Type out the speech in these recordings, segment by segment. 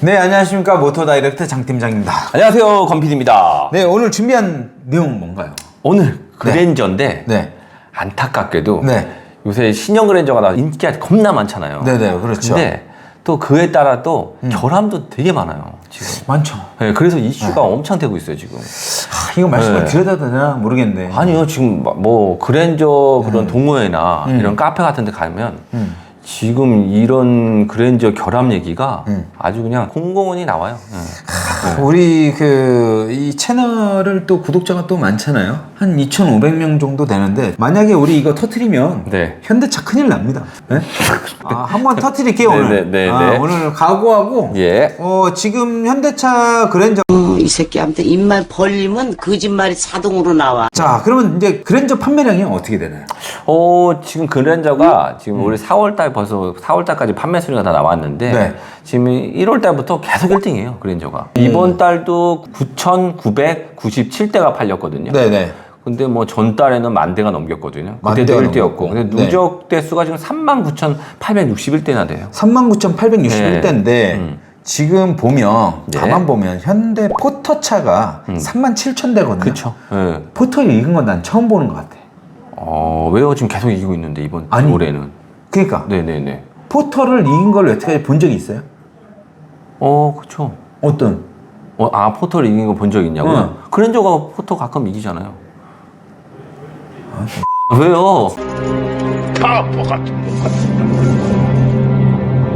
네, 안녕하십니까. 모토 다이렉트 장 팀장입니다. 안녕하세요, 건필입니다. 네, 오늘 준비한 내용은 뭔가요? 오늘 그랜저인데 네. 안타깝게도 네. 요새 신형 그랜저가 나 인기가 겁나 많잖아요. 네네, 그렇죠. 음. 근데 또 그에 따라 또 결함도 되게 많아요. 지금. 많죠. 네, 그래서 이슈가 엄청 되고 있어요 지금. 아, 이거 말씀을 네. 드려도 되나 모르겠네. 아니요, 지금 뭐 그랜저 그런 동호회나 음. 이런 카페 같은 데 가면 음. 지금 이런 그랜저 결함 얘기가 음. 아주 그냥 공공원이 나와요. 네. 우리 그 이 채널을 또 구독자가 또 많잖아요. 한 2,500명 정도 되는데 만약에 우리 이거 터트리면 네. 현대차 큰일 납니다. 네? 아, 한번 터트릴게요 오늘. 네, 네, 네, 아, 네. 오늘 각오하고 예. 어, 지금 현대차 그랜저 어, 이 새끼한테 입만 벌리면 거짓말이 자동으로 나와. 자 그러면 이제 그랜저 판매량이 어떻게 되나요? 어, 지금 그랜저가 지금 우리 4월 달 벌써 4월 달까지 판매 순위가 다 나왔는데 네. 지금 1월 달부터 계속 1등이에요 그랜저가 이번 달도 9,997대가 팔렸거든요. 네네. 근데 뭐 전달에는 만 대가 넘겼거든요. 만 그때도 대가 1대였고. 넘겼고. 근데 네. 누적 대수가 지금 39,861대나 돼요. 39,861대인데 음. 지금 보면 네. 가만 보면 현대 포터차가 37,000대거든요. 그렇죠. 예. 포터 읽은 건난 처음 보는 것 같아. 어, 왜요? 지금 계속 이기고 있는데 이번 아니. 올해는. 그러니까 네네네. 포터를 이긴 걸 여태까지 본 적이 있어요? 어, 그렇죠. 어떤? 어, 아 포터를 이긴 거 본 적 있냐고요? 응. 그랜저가 포터 가끔 이기잖아요. 아, 왜요?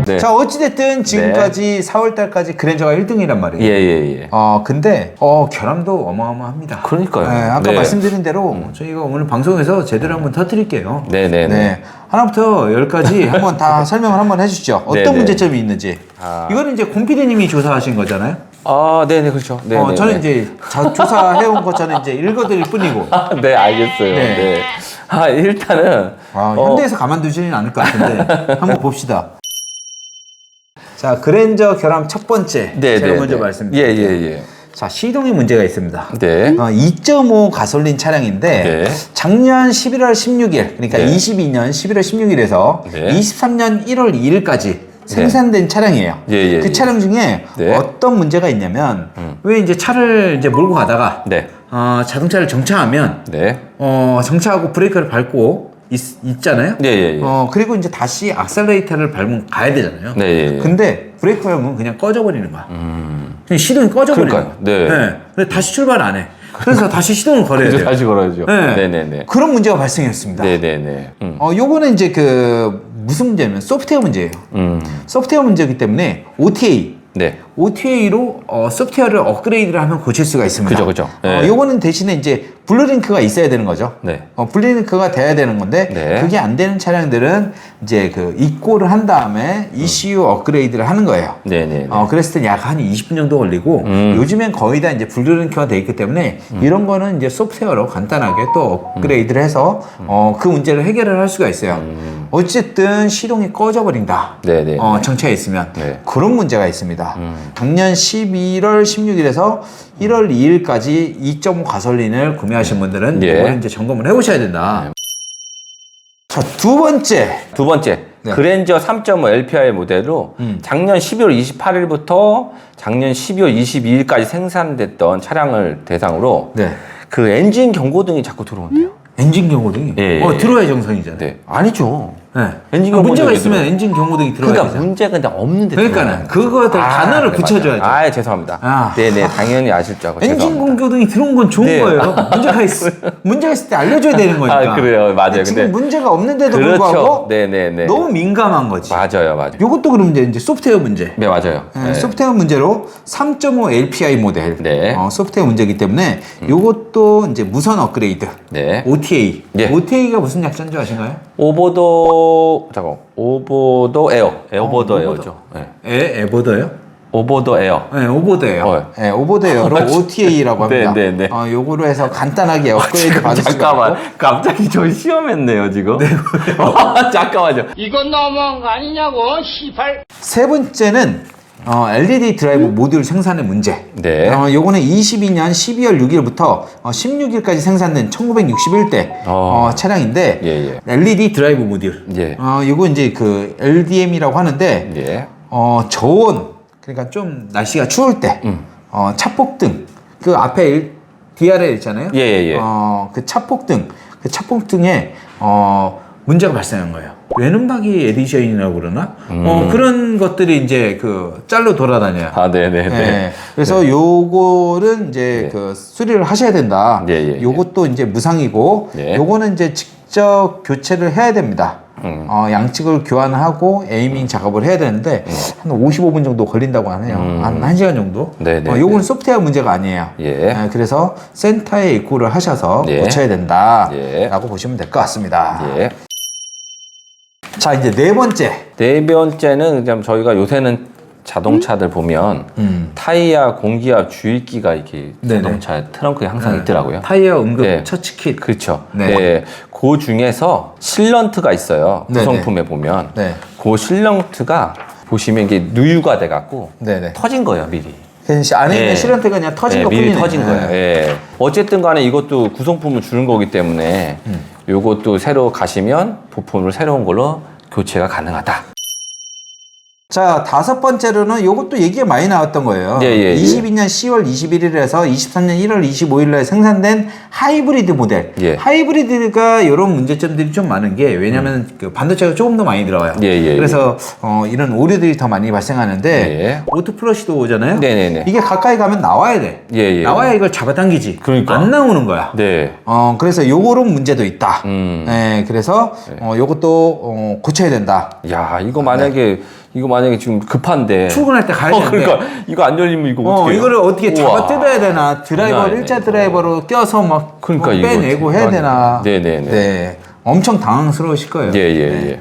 네. 자 어찌됐든 지금까지 4월달까지 그랜저가 1등이란 말이에요. 예예예. 어 근데 어 결함도 어마어마합니다. 그러니까요. 네, 아까 네. 음. 말씀드린 대로 저희가 오늘 방송에서 제대로 한번 터뜨릴게요. 네네네. 네. 하나부터 열까지 한번 다 설명을 한번 해주시죠. 어떤 네네. 문제점이 있는지. 아. 이거는 이제 곰피디님이 조사하신 거잖아요. 아 네네 그렇죠. 네. 어, 저는 이제 자, 조사해온 거 저는 이제 읽어드릴 뿐이고. 네 알겠어요. 네. 네. 아 일단은 아, 어, 현대에서 가만두지는 않을 것 같은데 한번 봅시다. 자, 그랜저 결함 첫 번째. 네, 제가 네, 먼저 네. 말씀드릴게요. 예, 예, 예. 자, 시동에 문제가 있습니다. 네. 어, 2.5 가솔린 차량인데 네. 작년 11월 16일 그러니까 네. 22년 11월 16일에서 네. 23년 1월 2일까지 생산된 차량이에요. 예, 예, 그 예. 차량 중에 네. 어떤 문제가 있냐면 음. 왜 이제 차를 이제 몰고 가다가 네. 어, 자동차를 정차하면 네. 어, 정차하고 브레이크를 밟고 있, 잖아요 네, 예, 예. 어, 그리고 이제 다시 악셀레이터를 밟으면 가야 되잖아요. 네, 예, 예. 근데 브레이크 밟으면 그냥 꺼져버리는 거야. 음. 그냥 시동이 꺼져버리는 거야. 그러니까요. 네. 근데 다시 출발 안 해. 그래서 다시 시동을 걸어야 돼요. 다시 걸어야죠. 네. 네, 네, 네. 그런 문제가 발생했습니다. 네, 네, 네. 음. 어, 요거는 이제 그 무슨 문제냐면 소프트웨어 문제예요. 음. 소프트웨어 문제이기 때문에 OTA 네. OTA로 어, 소프트웨어를 업그레이드를 하면 고칠 수가 있습니다. 그죠, 그죠. 어, 네. 요거는 대신에 이제 블루링크가 있어야 되는 거죠. 네. 어, 블루링크가 돼야 되는 건데 네. 그게 안 되는 차량들은 이제 그 입고를 한 다음에 ECU 업그레이드를 하는 거예요. 네, 네. 네. 어, 그랬을 때약한 20분 정도 걸리고 음. 요즘엔 거의 다 이제 블루링크가 돼 있기 때문에 이런 거는 이제 소프트웨어로 간단하게 또 업그레이드를 해서 어, 그 문제를 해결을 할 수가 있어요. 어쨌든 시동이 꺼져버린다. 음. 네, 네. 어, 정차해 있으면 네. 그런 문제가 있습니다. 음. 작년 11월 16일에서 1월 2일까지 2.5 가솔린을 구매하신 분들은 예. 이걸 이제 점검을 해보셔야 된다. 자, 두 번째. 두 번째 네. 그랜저 3.5 LPI 모델로 음. 작년 12월 28일부터 작년 12월 22일까지 생산됐던 차량을 대상으로 네. 그 엔진 경고등이 자꾸 들어온대요. 엔진 경고등이 예, 예, 어, 예. 들어야 정상이잖아요. 네. 아니죠. 네. 엔진 아, 경고등이 문제가 왜 있으면? 엔진 경고등이 들어야 그러니까 되죠. 문제가 근데 없는데 그러니까는 그거에 거예요. 단어를 네, 붙여줘야죠. 맞아요. 아, 죄송합니다. 아. 네네, 당연히 아실 줄 알고 엔진 죄송합니다. 공교등이 들어온 건 좋은 네. 거예요. 문제가 있, 문제가 있을 때 알려줘야 되는 거니까. 아, 그래요. 맞아요. 근데 지금 근데- 문제가 없는데도 그렇죠. 불구하고 네네네. 너무 민감한 거지. 맞아요, 맞아요. 요것도 그러면 이제, 이제 소프트웨어 문제. 네, 맞아요. 예, 네. 소프트웨어 문제로 3.5 LPI 모델 네. 음. 어, 소프트웨어 문제이기 때문에 요것도 이제 무선 업그레이드 네. OTA 예. OTA가 무슨 약자인 줄 아신가요? 오버더 잠깐 오버더 에어 에어버더 어, 에어죠. 네. 에 에버더요? 오버더 에어. 네, 오버더예요. 어. 네, 오버더예요로 OTA라고 합니다. 네, 네, 네. 어, 요거로 해서 간단하게 업그레이드 받을 수가 잠깐만. 갑자기 저 시험했네요 지금. 네. 잠깐만요. 이건 너무한 거 아니냐고, 시발. 세 번째는 어, LED 드라이브 모듈 생산의 문제. 네. 어, 요거는 22년 12월 6일부터 어, 16일까지 생산된 1961대 어. 어, 차량인데 예, 예. LED 드라이브 모듈. 예. 어, 요거 이제 그 LDM이라고 하는데 예. 어, 저온 그러니까 좀 날씨가 추울 때, 음. 어, 차폭등, 그 앞에 일, DRL 있잖아요. 예, 예, 예. 어, 그 차폭등, 그 차폭등에 어, 문제가 발생한 거예요. 외눈박이 에디션이라고 그러나? 음. 어, 그런 것들이 이제 그 짤로 돌아다녀요. 아, 네네네. 네. 그래서 요거는 이제 그 수리를 하셔야 된다. 예, 예, 예. 요것도 이제 무상이고, 예. 요거는 이제 직접 교체를 해야 됩니다. 음. 어, 양측을 교환하고 에이밍 작업을 해야 되는데 한 55분 정도 걸린다고 하네요. 음. 한 1시간 정도. 네, 네, 어, 요거는 소프트웨어 문제가 아니에요. 예. 네, 그래서 센터에 입고를 하셔서 예. 고쳐야 된다라고 예. 보시면 될 것 같습니다. 예. 자, 이제 네 번째. 네 번째는 그냥 저희가 요새는 자동차들 보면 음. 타이어 공기압 주입기가 이렇게 네네. 자동차 트렁크에 항상 있더라고요. 타이어 응급 네. 처치 킷. 그렇죠. 네. 네. 그 중에서 실런트가 있어요. 구성품에 보면. 네. 그 실런트가 보시면 이게 누유가 돼 갖고 네네. 터진 거예요, 미리. 안에 있는 네. 실현태가 그냥 터진 네, 것 미리. 터진 거예요. 예. 어쨌든 간에 이것도 구성품을 주는 거기 때문에 음. 요것도 새로 가시면 부품을 새로운 걸로 교체가 가능하다. 자, 다섯 번째로는 요것도 얘기가 많이 나왔던 거예요. 예, 예, 예. 22년 10월 21일에서 23년 1월 25일에 생산된 하이브리드 모델. 예. 하이브리드가 이런 문제점들이 좀 많은 게 왜냐하면 그 반도체가 조금 더 많이 들어와요. 예, 예, 그래서 어, 이런 오류들이 더 많이 발생하는데 예. 오토 플러시도 오잖아요. 네 네 네. 이게 가까이 가면 나와야 돼. 예, 예. 나와야 이걸 잡아당기지. 그러니까. 안 나오는 거야. 네. 어, 그래서 요거런 문제도 있다. 음. 네, 그래서 어, 요것도 어, 고쳐야 된다. 야, 이거 만약에 이거 만약에 지금 급한데 출근할 때 가야 어, 되는데. 그러니까 이거 안 열리면 이거 어, 어떻게 이거를 어떻게 잡아. 뜯어야 되나? 드라이버 장난 일자 아니네, 드라이버로 껴서 막 그러니까 뭐 이거 빼내고 해야. 되나? 네네네. 네, 엄청 당황스러우실 거예요. 예, 예, 네. 예.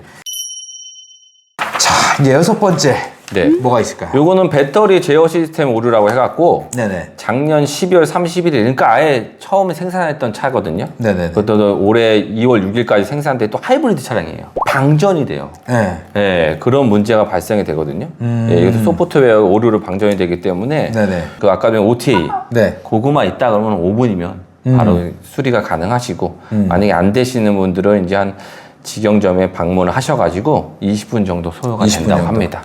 자, 이제 여섯 번째. 네. 뭐가 있을까요? 요거는 배터리 제어 시스템 오류라고 해갖고 네네. 작년 12월 31일, 그러니까 아예 처음에 생산했던 차거든요. 네네네. 그것도 올해 2월 6일까지 생산된 또 하이브리드 차량이에요. 방전이 돼요. 네. 예, 그런 문제가 발생이 되거든요. 음. 예, 이것도 소프트웨어 오류로 방전이 되기 때문에 네네. 그 아까 전에 OTA 네. 고구마 있다 그러면 5분이면 바로 수리가 가능하시고 음. 만약에 안 되시는 분들은 이제 한 직영점에 방문을 하셔가지고 20분 정도 소요가 20분 된다고 정도. 합니다.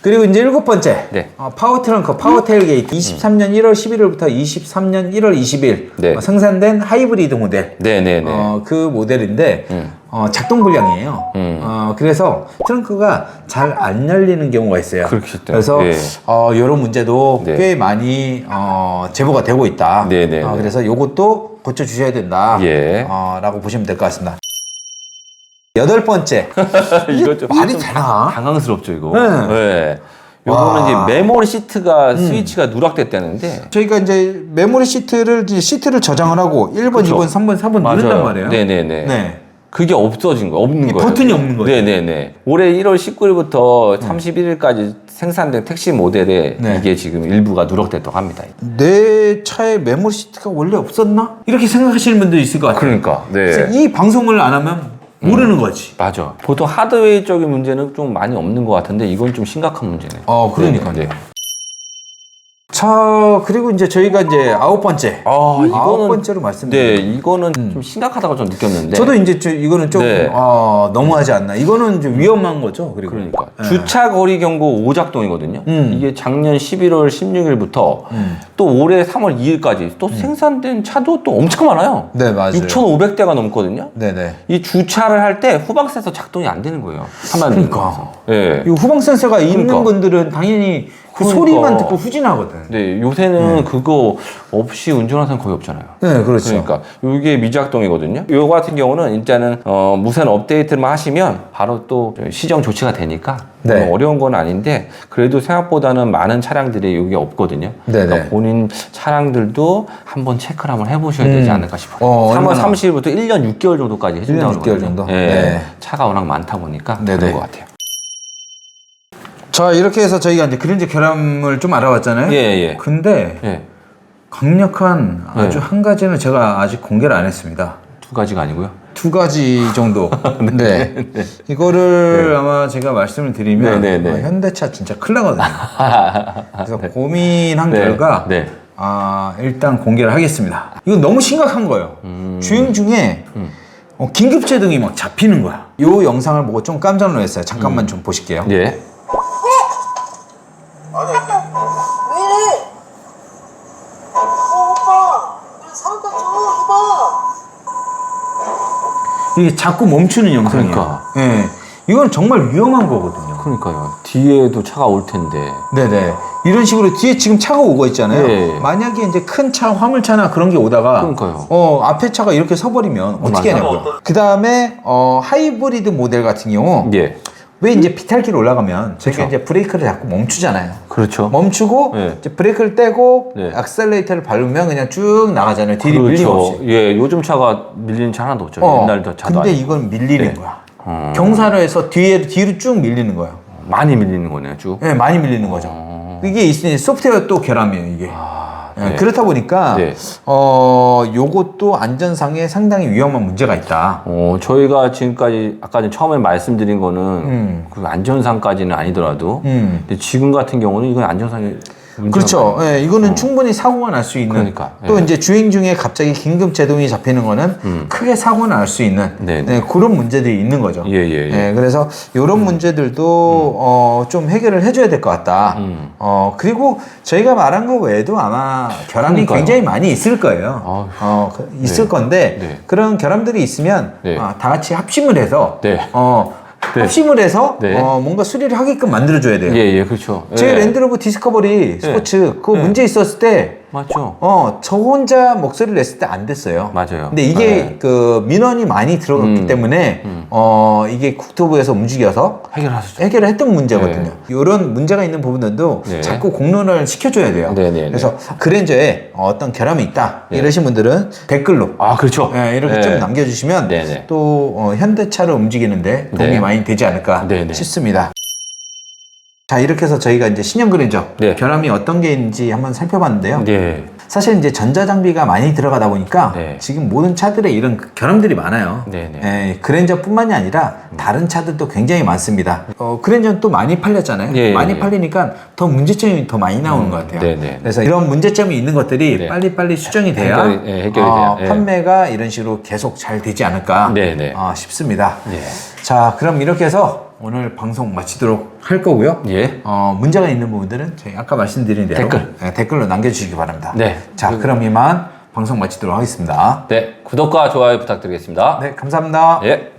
그리고 이제 일곱 번째. 네. 어, 파워 트렁크, 파워 테일게이트. 23년 1월 11일부터 23년 1월 20일 네. 어, 생산된 하이브리드 모델. 네네네. 어, 그 모델인데 음. 어, 작동 불량이에요. 음. 어, 그래서 트렁크가 잘 안 열리는 경우가 있어요. 그렇겠죠. 그래서 예. 어, 이런 문제도 네. 꽤 많이 어, 제보가 되고 있다. 네네네. 어, 그래서 이것도 고쳐 주셔야 된다. 예. 어, 라고 보시면 될 것 같습니다. 여덟 번째. 이거 좀 말이 좀 되나? 당황스럽죠 이거. 네. 네. 와. 음. 요거는 이제 메모리 시트가 스위치가 누락됐다는데 저희가 이제 메모리 시트를 이제 시트를 저장을 하고 1번, 그쵸. 2번, 3번, 4번 누른단 말이에요. 네네네. 네. 그게 없어진 거 없는 이 거예요. 버튼이 없는 거예요. 네네네. 올해 1월 19일부터 31일까지 생산된 택시 모델에 네. 이게 지금 일부가 누락됐다고 합니다. 내 차에 메모리 시트가 원래 없었나? 이렇게 생각하시는 분도 있을 것 같아요. 그러니까. 그래서 네. 이 방송을 안 하면 모르는 거지. 맞아. 보통 하드웨어적인 문제는 좀 많이 없는 것 같은데 이건 좀 심각한 문제네요. 어, 그러니까요. 네. 자, 그리고 이제 저희가 이제 아홉 번째. 아, 아홉 이거는 번째로 네, 말씀드려요. 이거는 좀 심각하다고 좀 느꼈는데. 저도 이제 저 이거는 좀 네. 아, 너무하지 않나. 이거는 좀 위험한 거죠. 그리고 그러니까 네. 주차 거리 경고 오작동이거든요. 음. 이게 작년 11월 16일부터 음. 또 올해 3월 2일까지 또 생산된 차도 또 엄청 많아요. 네, 맞아요. 6,500대가 넘거든요. 네네. 이 주차를 할 때 후방 센서 작동이 안 되는 거예요. 그러니까. 예. 이 후방 센서가 있는 그러니까. 분들은 당연히 그 그러니까. 소리만 듣고 후진하거든. 네, 요새는 그거 없이 운전하는 사람 거의 없잖아요. 네, 그렇죠. 그러니까 이게 미작동이거든요. 요 같은 경우는 일단은 어, 무선 업데이트만 하시면 바로 또 시정 조치가 되니까 네. 뭐 어려운 건 아닌데 그래도 생각보다는 많은 차량들이 여기 없거든요. 네네. 그러니까 본인 차량들도 한번 체크를 한번 해보셔야 되지 음. 않을까 싶어요. 어, 3월 얼마나- 30일부터 1년 6개월 정도까지 해준다고 1년 6개월 그러거든요. 정도? 예. 네. 차가 워낙 많다 보니까 네네. 그런 것 같아요. 자, 이렇게 해서 저희가 이제 그랜저 결함을 좀 알아봤잖아요. 예, 예. 근데 예. 강력한 아주 네. 한 가지는 제가 아직 공개를 안 했습니다. 두 가지가 아니고요. 두 가지 정도. 네. 이거를 아마 제가 말씀을 드리면 네, 네, 네. 아, 현대차 진짜 큰일 나거든요. 그래서 고민한 네, 결과 네. 아, 일단 공개를 하겠습니다. 이건 너무 심각한 거예요. 음. 주행 중에 어, 긴급제등이 막 잡히는 거야. 이 영상을 보고 좀 깜짝 놀랐어요. 잠깐만 좀 보실게요. 예. 이게 자꾸 멈추는 영상이에요. 그러니까. 예. 이건 정말 위험한 거거든요. 그러니까요. 뒤에도 차가 올 텐데. 네네. 이런 식으로 뒤에 지금 차가 오고 있잖아요. 예. 만약에 이제 큰 차, 화물차나 그런 게 오다가 그러니까요. 어, 앞에 차가 이렇게 서버리면 어떻게 맞아요. 하냐고요. 그 다음에 어, 하이브리드 모델 같은 경우 예. 왜 이제 비탈길 올라가면 저희가 그쵸. 이제 브레이크를 자꾸 멈추잖아요. 그렇죠. 멈추고 네. 이제 브레이크를 떼고 네. 악셀레이터를 밟으면 그냥 쭉 나가잖아요. 뒤로 밀림 그렇죠. 없이. 예, 요즘 차가 밀리는 차 하나도 없죠. 어, 옛날도 차도 근데 아니고. 이건 밀리는 네. 거야. 어. 경사로에서 뒤에 뒤로 쭉 밀리는 거예요. 많이 밀리는 거네요, 쭉. 네, 많이 밀리는 거죠. 어. 이게 있으니 소프트웨어 또 결함이에요, 이게. 아, 예, 네. 그렇다 보니까 네. 어 요것도 안전상에 상당히 위험한 문제가 있다. 어, 저희가 지금까지 아까 전 처음에 말씀드린 거는 음. 그 안전상까지는 아니더라도 음. 근데 지금 같은 경우는 이건 안전상에 문제가 그렇죠. 예, 이거는 충분히 사고가 날 수 있는. 그러니까, 또 예. 이제 주행 중에 갑자기 긴급 제동이 잡히는 거는 음. 크게 사고가 날 수 있는 네, 네, 그런 문제들이 있는 거죠. 예, 예, 예. 그래서 이런 문제들도 어, 좀 해결을 해줘야 될 것 같다. 음. 어, 그리고 저희가 말한 거 외에도 아마 결함이 그러니까요. 굉장히 많이 있을 거예요. 아휴. 어, 그- 있을 네. 건데 네. 그런 결함들이 있으면 네. 아, 다 같이 합심을 해서 네. 어, 네. 합심을 해서 네. 어, 뭔가 수리를 하게끔 만들어줘야 돼요. 예, 예, 그렇죠. 제 예. 랜드로버 디스커버리 스포츠 그거 네. 문제 있었을 때 맞죠. 어, 저 혼자 목소리를 냈을 때 안 됐어요. 맞아요. 근데 이게 네. 그 민원이 많이 들어갔기 음. 때문에 어, 이게 국토부에서 움직여서 해결하시죠. 해결을 했던 문제거든요. 이런 문제가 있는 부분들도 네. 자꾸 공론화를 시켜줘야 돼요. 네, 네, 네. 그래서 그랜저에 어떤 결함이 있다 네. 이러신 분들은 댓글로 아, 그렇죠. 예, 이렇게 예. 좀 남겨주시면 네, 네. 또 어, 현대차를 움직이는데 도움이 네. 많이 되지 않을까 네, 네. 싶습니다. 자 이렇게 해서 저희가 이제 신형 그랜저 네. 결함이 어떤 게 있는지 한번 살펴봤는데요. 네. 사실 이제 전자장비가 많이 들어가다 보니까 네. 지금 모든 차들에 이런 결함들이 많아요. 네, 네. 예, 그랜저뿐만이 아니라 다른 차들도 굉장히 많습니다. 어, 그랜저는 또 많이 팔렸잖아요. 예, 많이 예. 팔리니까 더 문제점이 더 많이 나오는 것 같아요. 네, 네. 그래서 이런 문제점이 있는 것들이 네. 빨리빨리 수정이 돼야 해결이- 예, 해결이 어, 돼요. 예. 판매가 이런 식으로 계속 잘 되지 않을까 네, 네. 어, 싶습니다. 예. 자, 그럼 이렇게 해서 오늘 방송 마치도록 할 거고요. 예. 어, 문제가 있는 부분들은 저희 아까 말씀드린 대로 댓글. 네, 댓글로 남겨주시기 바랍니다. 네. 자, 그럼 이만 방송 마치도록 하겠습니다. 네. 구독과 좋아요 부탁드리겠습니다. 네, 감사합니다. 예.